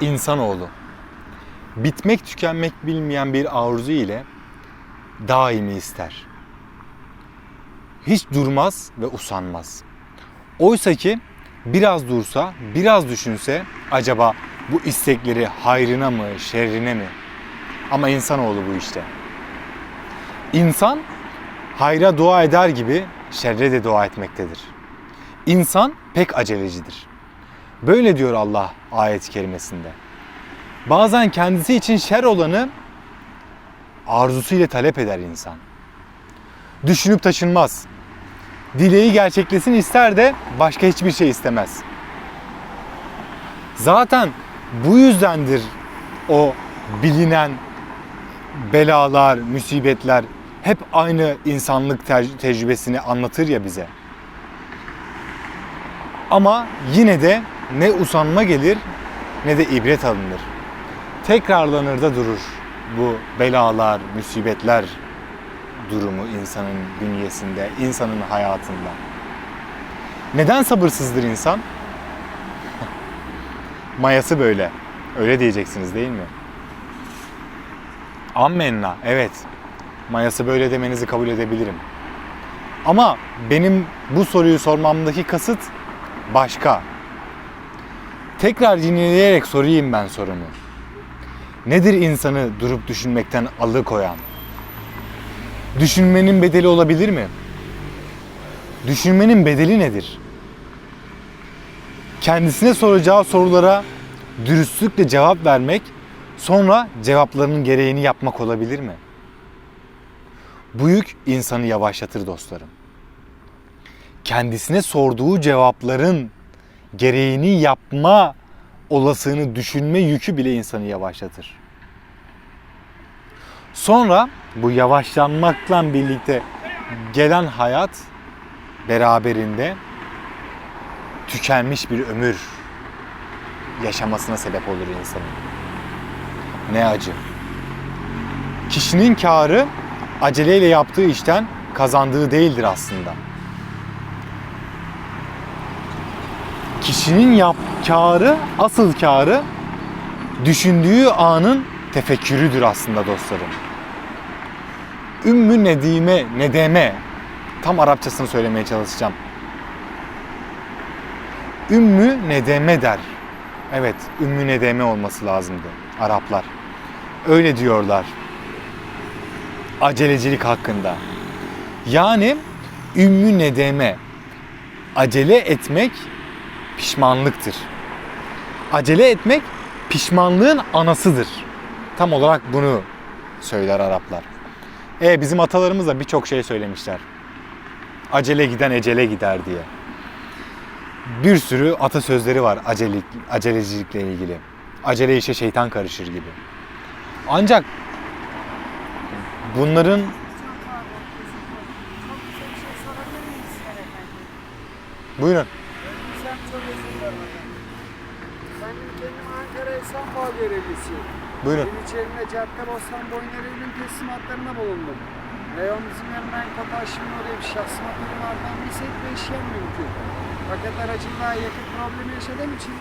İnsanoğlu bitmek tükenmek bilmeyen bir arzu ile daimi ister. Hiç durmaz ve usanmaz. Oysa ki biraz dursa, biraz düşünse acaba bu istekleri hayrına mı, şerrine mi? Ama insanoğlu bu işte. İnsan hayra dua eder gibi şerre de dua etmektedir. İnsan pek acelecidir. Böyle diyor Allah ayet-i kerimesinde. Bazen kendisi için şer olanı arzusuyla talep eder insan. Düşünüp taşınmaz. Dileği gerçeklesin ister de başka hiçbir şey istemez. Zaten bu yüzdendir o bilinen belalar, musibetler hep aynı insanlık te- tecrübesini anlatır ya bize. Ama yine de ne usanma gelir ne de ibret alınır. Tekrarlanır da durur bu belalar, musibetler durumu insanın bünyesinde, insanın hayatında. Neden sabırsızdır insan? Mayası böyle. Öyle diyeceksiniz değil mi? Ammenna. Evet. Mayası böyle demenizi kabul edebilirim. Ama benim bu soruyu sormamdaki kasıt başka. Tekrar yineleyerek sorayım ben sorumu. Nedir insanı durup düşünmekten alıkoyan? Düşünmenin bedeli olabilir mi? Düşünmenin bedeli nedir? Kendisine soracağı sorulara dürüstlükle cevap vermek, sonra cevaplarının gereğini yapmak olabilir mi? Bu yük insanı yavaşlatır dostlarım. Kendisine sorduğu cevapların gereğini yapma olasılığını düşünme yükü bile insanı yavaşlatır. Sonra bu yavaşlanmakla birlikte gelen hayat beraberinde tükenmiş bir ömür yaşamasına sebep olur insanın. Ne acı. Kişinin karı aceleyle yaptığı işten kazandığı değildir aslında. Kişinin yap karı, asıl karı düşündüğü anın tefekkürüdür aslında dostlarım. Ümmü Nedime, Nedeme, tam Arapçasını söylemeye çalışacağım. Ümmü Nedeme der. Evet, Ümmü Nedeme olması lazımdı Araplar. Öyle diyorlar. Acelecilik hakkında. Yani Ümmü Nedeme, acele etmek pişmanlıktır. Acele etmek pişmanlığın anasıdır. Tam olarak bunu söyler Araplar. E bizim atalarımız da birçok şey söylemişler. Acele giden ecele gider diye. Bir sürü atasözleri var acelelik, acelecilikle ilgili. Acele işe şeytan karışır gibi. Ancak bunların buyurun Efendim. Benim kendim Ankara Esenboğa görevlisiyim. buyurun. Gün içerisinde Cadde Bostan Boynerevinin teslimatlarında bulundum. Reyon dizimlerinden Kotaş'ın oraya bir şahsım atımlardan bir set ve işlem mümkün. Fakat aracımla yakıt problemi yaşadığım için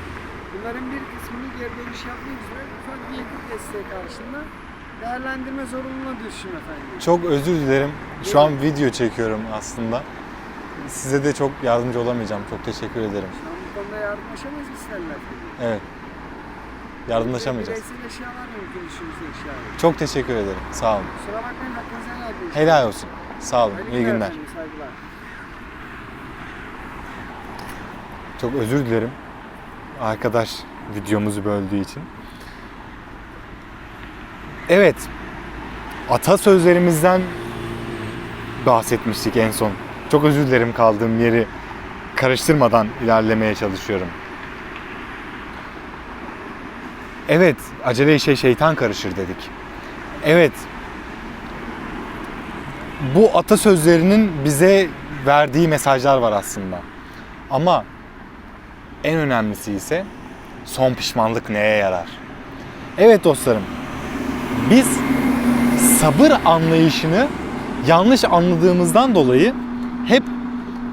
bunların bir kısmını geri dönüş yapmak üzere ufak bir yakıt desteği karşılığında değerlendirme zorunluluğuna düşün efendim. Çok özür dilerim. Şu an video çekiyorum aslında. Size de çok yardımcı olamayacağım. Çok teşekkür ederim. Konuda yardımlaşamayız biz seninle. Evet. Yardımlaşamayacağız. Bireysel eşyalar mümkün işimizde eşyalar. Çok teşekkür ederim. Sağ olun. Kusura bakmayın hakkınızı helal edin. Helal olsun. Sağ olun. Hayırlı İyi günler. efendim, saygılar. Çok özür dilerim. Arkadaş videomuzu böldüğü için. Evet. Atasözlerimizden bahsetmiştik en son. Çok özür dilerim kaldığım yeri karıştırmadan ilerlemeye çalışıyorum. Evet, acele işe şeytan karışır dedik. Evet. Bu atasözlerinin bize verdiği mesajlar var aslında. Ama en önemlisi ise son pişmanlık neye yarar? Evet dostlarım. Biz sabır anlayışını yanlış anladığımızdan dolayı hep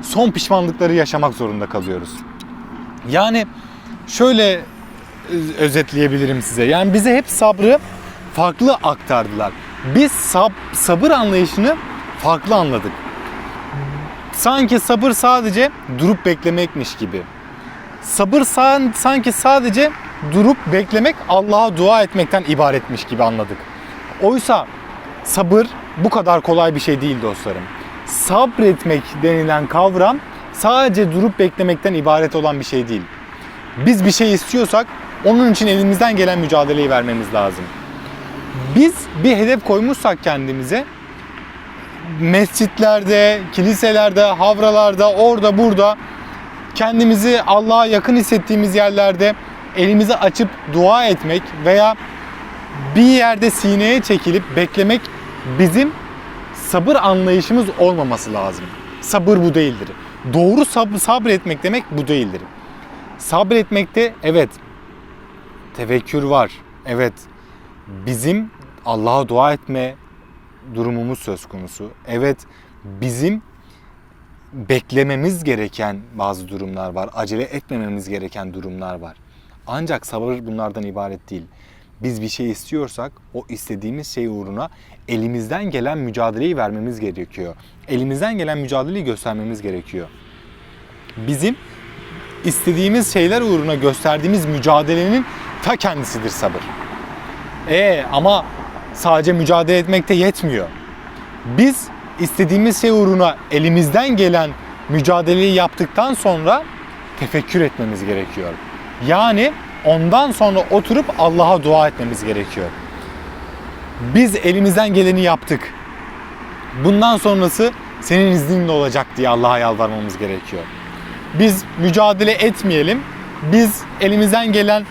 son pişmanlıkları yaşamak zorunda kalıyoruz. Yani şöyle öz- özetleyebilirim size. Yani bize hep sabrı farklı aktardılar. Biz sab- sabır anlayışını farklı anladık. Sanki sabır sadece durup beklemekmiş gibi. Sabır sa- sanki sadece durup beklemek, Allah'a dua etmekten ibaretmiş gibi anladık. Oysa sabır bu kadar kolay bir şey değil dostlarım. Sabretmek denilen kavram sadece durup beklemekten ibaret olan bir şey değil. Biz bir şey istiyorsak onun için elimizden gelen mücadeleyi vermemiz lazım. Biz bir hedef koymuşsak kendimize mescitlerde, kiliselerde, havralarda, orada burada kendimizi Allah'a yakın hissettiğimiz yerlerde elimizi açıp dua etmek veya bir yerde sineye çekilip beklemek bizim sabır anlayışımız olmaması lazım. Sabır bu değildir. Doğru sab- sabretmek demek bu değildir. Sabretmekte evet tevekkür var. Evet bizim Allah'a dua etme durumumuz söz konusu. Evet bizim beklememiz gereken bazı durumlar var. Acele etmememiz gereken durumlar var. Ancak sabır bunlardan ibaret değil. Biz bir şey istiyorsak o istediğimiz şey uğruna elimizden gelen mücadeleyi vermemiz gerekiyor. Elimizden gelen mücadeleyi göstermemiz gerekiyor. Bizim istediğimiz şeyler uğruna gösterdiğimiz mücadelenin ta kendisidir sabır. E ama sadece mücadele etmekte yetmiyor. Biz istediğimiz şey uğruna elimizden gelen mücadeleyi yaptıktan sonra tefekkür etmemiz gerekiyor. Yani ondan sonra oturup Allah'a dua etmemiz gerekiyor. Biz elimizden geleni yaptık. Bundan sonrası senin izninle olacak diye Allah'a yalvarmamız gerekiyor. Biz mücadele etmeyelim. Biz elimizden gelen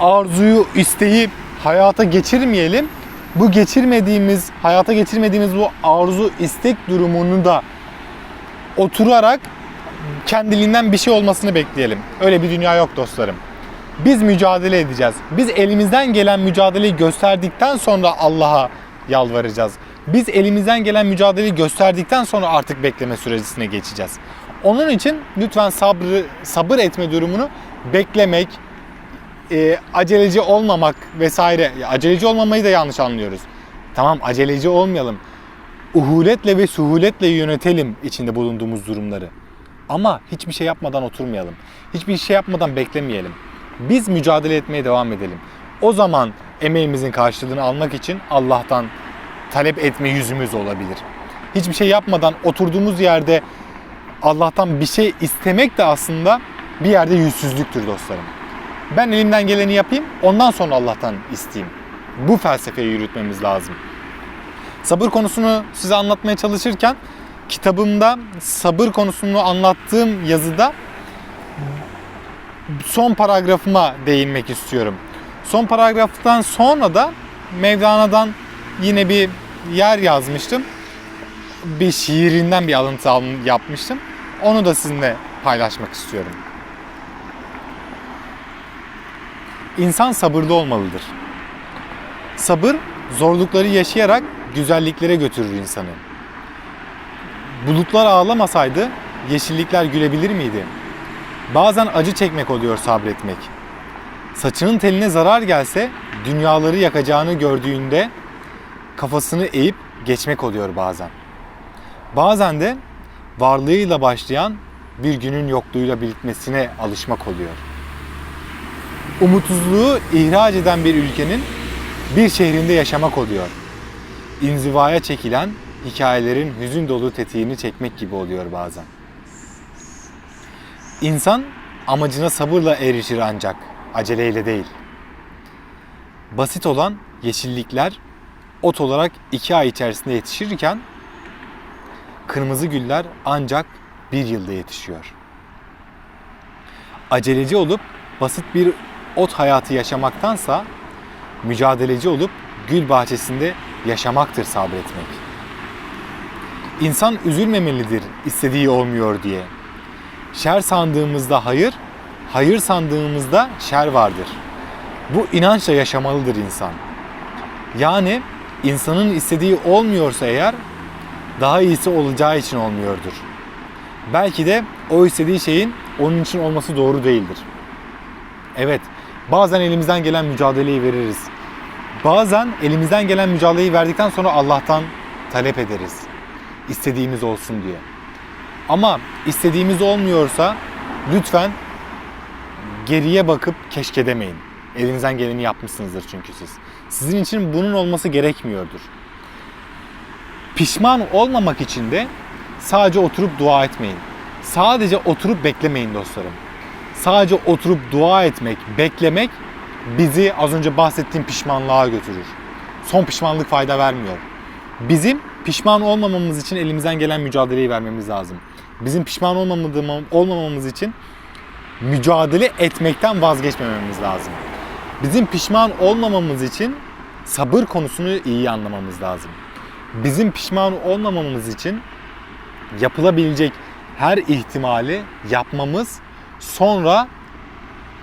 arzuyu, isteği hayata geçirmeyelim. Bu geçirmediğimiz, hayata geçirmediğimiz bu arzu, istek durumunu da oturarak kendiliğinden bir şey olmasını bekleyelim. Öyle bir dünya yok dostlarım. Biz mücadele edeceğiz. Biz elimizden gelen mücadeleyi gösterdikten sonra Allah'a yalvaracağız. Biz elimizden gelen mücadeleyi gösterdikten sonra artık bekleme sürecine geçeceğiz. Onun için lütfen sabrı, sabır etme durumunu beklemek, e, aceleci olmamak vesaire. Ya, Aceleci olmamayı da yanlış anlıyoruz. Tamam aceleci olmayalım. Uhuletle ve suhuletle yönetelim içinde bulunduğumuz durumları. Ama hiçbir şey yapmadan oturmayalım. Hiçbir şey yapmadan beklemeyelim. Biz mücadele etmeye devam edelim. O zaman emeğimizin karşılığını almak için Allah'tan talep etme yüzümüz olabilir. Hiçbir şey yapmadan oturduğumuz yerde Allah'tan bir şey istemek de aslında bir yerde yüzsüzlüktür dostlarım. Ben elimden geleni yapayım, ondan sonra Allah'tan isteyeyim. Bu felsefeyi yürütmemiz lazım. Sabır konusunu size anlatmaya çalışırken kitabımda sabır konusunu anlattığım yazıda son paragrafıma değinmek istiyorum. Son paragraftan sonra da Mevlana'dan yine bir yer yazmıştım. Bir şiirinden bir alıntı al- yapmıştım. Onu da sizinle paylaşmak istiyorum. İnsan sabırlı olmalıdır. Sabır zorlukları yaşayarak güzelliklere götürür insanı. Bulutlar ağlamasaydı yeşillikler gülebilir miydi? Bazen acı çekmek oluyor sabretmek. Saçının teline zarar gelse dünyaları yakacağını gördüğünde kafasını eğip geçmek oluyor bazen. Bazen de varlığıyla başlayan bir günün yokluğuyla bitmesine alışmak oluyor. Umutsuzluğu ihraç eden bir ülkenin bir şehrinde yaşamak oluyor. İnzivaya çekilen hikayelerin hüzün dolu tetiğini çekmek gibi oluyor bazen. İnsan amacına sabırla erişir ancak aceleyle değil. Basit olan yeşillikler ot olarak iki ay içerisinde yetişirken kırmızı güller ancak bir yılda yetişiyor. Aceleci olup basit bir ot hayatı yaşamaktansa mücadeleci olup gül bahçesinde yaşamaktır sabretmek. İnsan üzülmemelidir istediği olmuyor diye. Şer sandığımızda hayır, hayır sandığımızda şer vardır. Bu inançla yaşamalıdır insan. Yani insanın istediği olmuyorsa eğer daha iyisi olacağı için olmuyordur. Belki de o istediği şeyin onun için olması doğru değildir. Evet, Bazen elimizden gelen mücadeleyi veririz. Bazen elimizden gelen mücadeleyi verdikten sonra Allah'tan talep ederiz. İstediğimiz olsun diye. Ama istediğimiz olmuyorsa lütfen geriye bakıp keşke demeyin. Elinizden geleni yapmışsınızdır çünkü siz. Sizin için bunun olması gerekmiyordur. Pişman olmamak için de sadece oturup dua etmeyin. Sadece oturup beklemeyin dostlarım. Sadece oturup dua etmek, beklemek bizi az önce bahsettiğim pişmanlığa götürür. Son pişmanlık fayda vermiyor. Bizim pişman olmamamız için elimizden gelen mücadeleyi vermemiz lazım. Bizim pişman olmamamız için mücadele etmekten vazgeçmememiz lazım. Bizim pişman olmamamız için sabır konusunu iyi anlamamız lazım. Bizim pişman olmamamız için yapılabilecek her ihtimali yapmamız sonra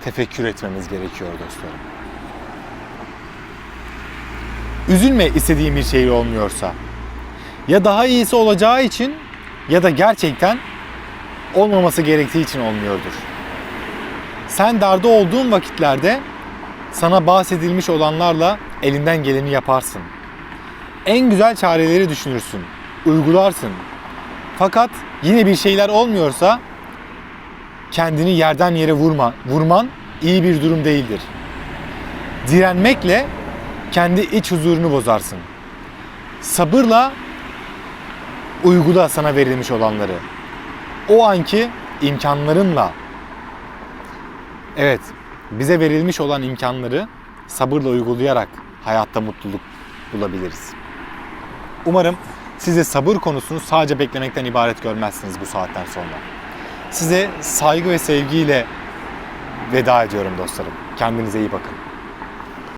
tefekkür etmemiz gerekiyor dostlarım. Üzülme istediğin bir şey olmuyorsa. Ya daha iyisi olacağı için ya da gerçekten olmaması gerektiği için olmuyordur. Sen darda olduğun vakitlerde sana bahsedilmiş olanlarla elinden geleni yaparsın. En güzel çareleri düşünürsün, uygularsın. Fakat yine bir şeyler olmuyorsa kendini yerden yere vurma, vurman iyi bir durum değildir. Direnmekle kendi iç huzurunu bozarsın. Sabırla uygula sana verilmiş olanları. O anki imkanlarınla Evet, bize verilmiş olan imkanları sabırla uygulayarak hayatta mutluluk bulabiliriz. Umarım size sabır konusunu sadece beklemekten ibaret görmezsiniz bu saatten sonra. Size saygı ve sevgiyle veda ediyorum dostlarım. Kendinize iyi bakın.